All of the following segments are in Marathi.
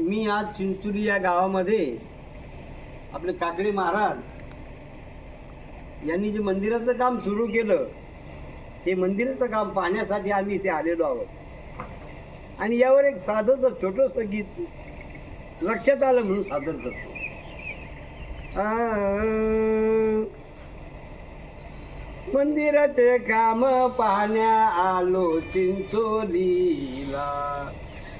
मी आज चिंचोली या गावामध्ये आपले काकडे महाराज यांनी जे मंदिराचं काम सुरू केलं ते मंदिराचं काम पाहण्यासाठी आम्ही इथे आलेलो आहोत. आणि यावर एक साधंच छोटंसं गीत लक्षात आलं म्हणून सादर करतो. मंदिराचे काम पाहण्या आलो चिंचोलीला.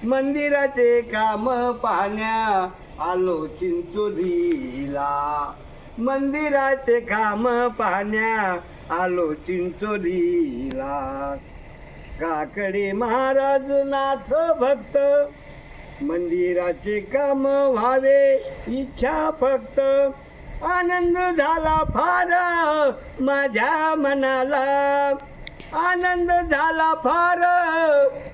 मंदिराचे काम पाहण्या आलो चिंचोलीला. मंदिराचे काम पाहण्या आलो चिंचोलीला. काकडे महाराज नाथ भक्त मंदिराचे काम व्हावे इच्छा फक्त. आनंद झाला फार माझ्या मनाला. आनंद झाला फार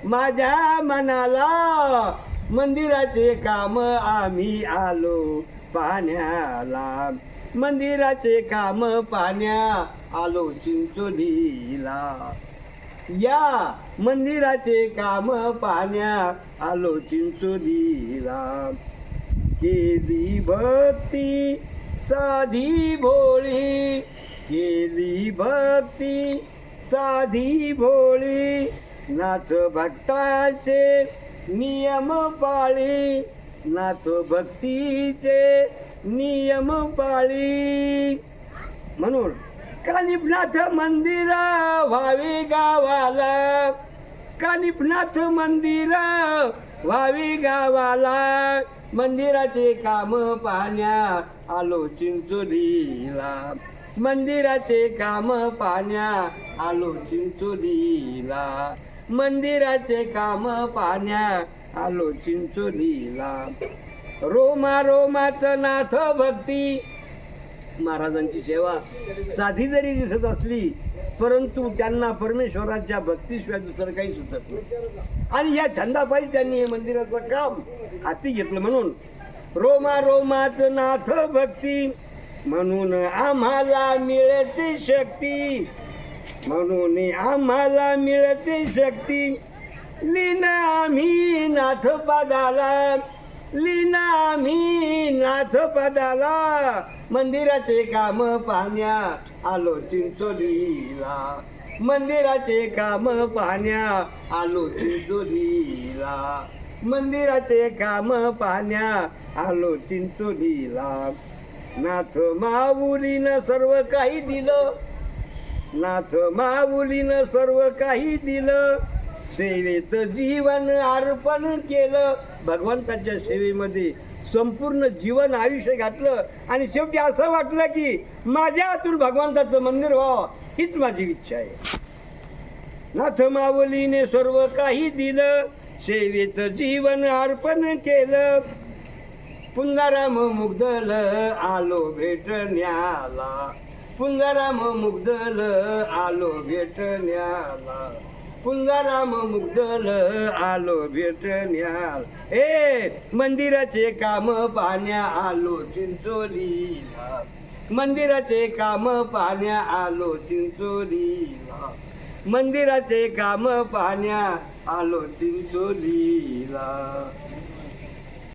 माझ्या मनाला. मंदिराचे काम आम्ही आलो पाण्याला. मंदिराचे काम पाहण्या आलो चिंचोलीला. या मंदिराचे काम पाहण्या आलो चिंचोलीला. केली भक्ती साधी भोळी. केली भक्ती साधी भोळी नाथ भक्ताचे नियम पाळी. नाथ भक्तीचे नियम पाळी. म्हणून कानिपनाथ मंदिर व्हावे गावाला. कानिपनाथ मंदिर व्हावे गावाला. मंदिराचे काम पाहण्या आलो चिंचोलीला. मंदिराचे काम पाहण्या आलो चिंचोलीला. मंदिराचे काम पाहण्या आलो चिंचोलीला. रोमा रोमात नाथ भक्ती. महाराजांची सेवा साधी जरी दिसत असली परंतु त्यांना परमेश्वराच्या भक्तीशिवाय दुसरं काही सुचत नाही. आणि या छंदापायी त्यांनी हे मंदिराचं काम हाती घेतलं म्हणून रोमा रोमात नाथ भक्ती. म्हणून आम्हाला मिळते शक्ती. म्हणून आम्हाला मिळते शक्ती. लीन आम्ही नाथ पदाला. लीन आम्ही नाथ पदाला. मंदिराचे काम पाहण्या आलो चिंचोलीला. मंदिराचे काम पाहण्या आलो चिंचोलीला. मंदिराचे काम पाहण्या आलो चिंचोलीला. नाथ माऊलीनं सर्व काही दिलं. नाथ माऊलीनं सर्व काही दिलं. सेवेत जीवन अर्पण केलं. भगवंताच्या सेवेमध्ये संपूर्ण जीवन आयुष्य घातलं. आणि शेवटी असं वाटलं की माझ्या हातून भगवंताचं मंदिर व्हावं हीच माझी इच्छा आहे. नाथ माऊलीने सर्व काही दिलं. सेवेत जीवन अर्पण केलं. पुंगाराम मुग्धल आलो भेटण्याला. पुंगाराम मुग्धल आलो भेटण्याला. पुंगाराम मुग्धल आलो भेटण्याला. ए मंदिराचे काम पाहण्या आलो चिंचोलीला. मंदिराचे काम पाहण्या आलो चिंचोलीला. मंदिराचे काम पाहण्या आलो चिंचोलीला.